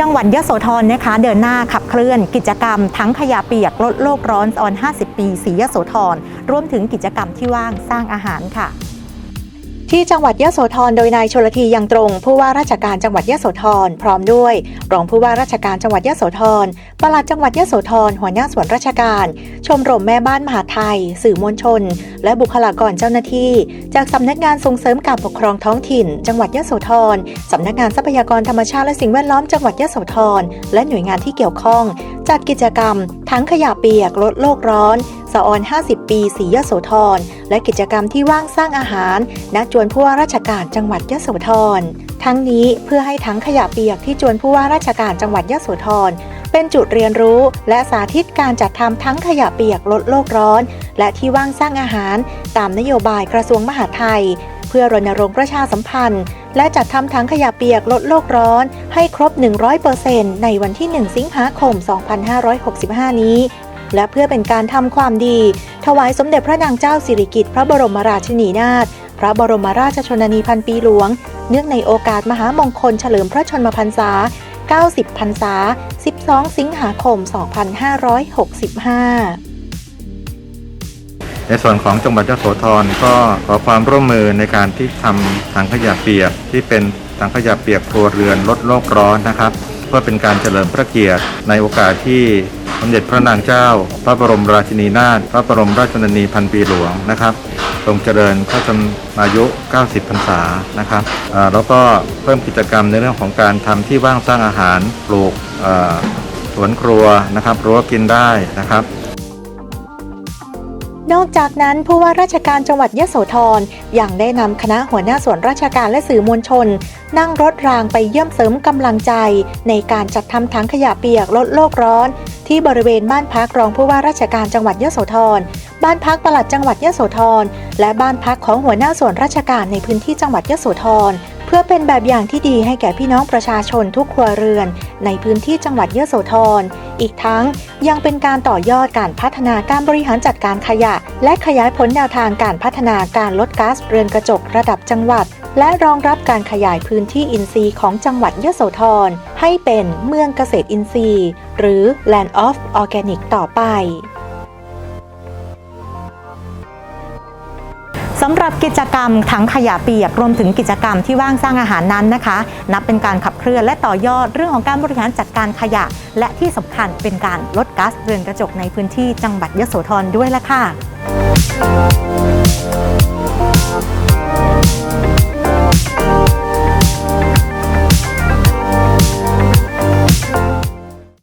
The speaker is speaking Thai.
จังหวัดยโสธรนะคะ เดินหน้าขับเคลื่อน กิจกรรม ทั้งขยะเปียกลดโลกร้อนออน 50 ปีสียโสธรรวมถึงกิจกรรมที่ว่างสร้างอาหารค่ะ ที่จังหวัดยโสธรโดยนายชลทียังตรง ผู้ว่าราชการจังหวัดยโสธรพร้อมด้วยรองผู้ว่าราชการจังหวัดยโสธรปลัดจังหวัดยโสธรหัวหน้าส่วนราชการ ชมรมแม่บ้านมหาไทย สื่อมวลชน และบุคลากรเจ้าหน้าที่ จากสำนักงานส่งเสริมการปกครองท้องถิ่น จังหวัดยโสธรสำนักงานทรัพยากรธรรมชาติและสิ่งแวดล้อมจังหวัดยโสธรและหน่วยงานที่เกี่ยวข้องจัดกิจกรรม ทั้งขยะเปียกลดโลกร้อน สะออน 50 ปีสียโสธร และกิจกรรมที่ว่างสร้างอาหาร ณ จวนผู้ว่าราชการจังหวัดยโสธร ทั้งนี้เพื่อให้ทั้งขยะเปียกที่จวนผู้ว่าราชการจังหวัดยโสธร เป็นจุดเรียนรู้ และสาธิตการจัดทำทั้งขยะเปียกลดโลกร้อน และที่ว่างสร้างอาหาร ตามนโยบายกระทรวงมหาดไทย เพื่อรณรงค์ประชาสัมพันธ์ และจัดทำทั้งขยะเปียกลดโลกร้อน ให้ครบ 100%ในวันที่ 1 สิงหาคม 2565 นี้ และเพื่อเป็นการทำความดี ถวายสมเด็จพระนางเจ้าสิริกิติ์พระบรมราชินีนาถพระบรมราชชนนีพันปีหลวง เนื่องในโอกาสมหามงคลเฉลิมพระชนมพรรษา 90 พรรษา 12 สิงหาคม 2565ในส่วนของจังหวัดยโสธรก็ขอความร่วมมือในการที่ทำถังขยะเปียกที่เป็นถังขยะเปียกครัวเรือนลดโลกร้อนนะครับ เพื่อเป็นการเฉลิมพระเกียรติในโอกาสที่ มเด็จพระนางเจ้า พระบรมราชินีนาถพระบรมราชชนนีพันปีหลวงนะครับทรงเจริญพระชนมายุ 90 พรรษานะครับแล้วก็เพิ่มกิจกรรมในเรื่องของการทำที่ว่างสร้างอาหารปลูกสวนครัวนะครับรั้วกินได้นะครับ นอกจากนั้นผู้ว่าราชการจังหวัดยะโสธรยังได้นำคณะหัวหน้าส่วนราชการและสื่อมวลชน นั่งรถรางไปเยี่ยมเสริมกำลังใจ ในการจัดทำถังขยะเปียกลดโลกร้อน ที่บริเวณบ้านพักรองผู้ว่าราชการจังหวัดยะโสธร บ้านพักปลัดจังหวัดยะโสธร และบ้านพักของหัวหน้าส่วนราชการในพื้นที่จังหวัดยะโสธรเพื่อเป็นแบบอย่างที่ดีให้แก่พี่น้องประชาชนทุกครัวเรือน ในพื้นที่จังหวัดยะโสธร อีกทั้งยังเป็นการต่อยอดการพัฒนาการบริหารจัดการขยะ และขยายผลแนวทางการพัฒนาการลดก๊าซเรือนกระจกระดับจังหวัด และรองรับการขยายพื้นที่อินทรีย์ของจังหวัดยโสธรให้เป็นเมืองเกษตรอินทรีย์ หรือ Land of Organic ต่อไป สำหรับกิจกรรมถังขยะเปียกรวมถึงกิจกรรมที่ว่างสร้างอาหารนั้นนะคะ นับเป็นการขับเคลื่อนและต่อยอดเรื่องของการบริหารจัดการขยะ และที่สำคัญเป็นการลดก๊าซเรือนกระจกในพื้นที่จังหวัดยโสธรด้วยละค่ะ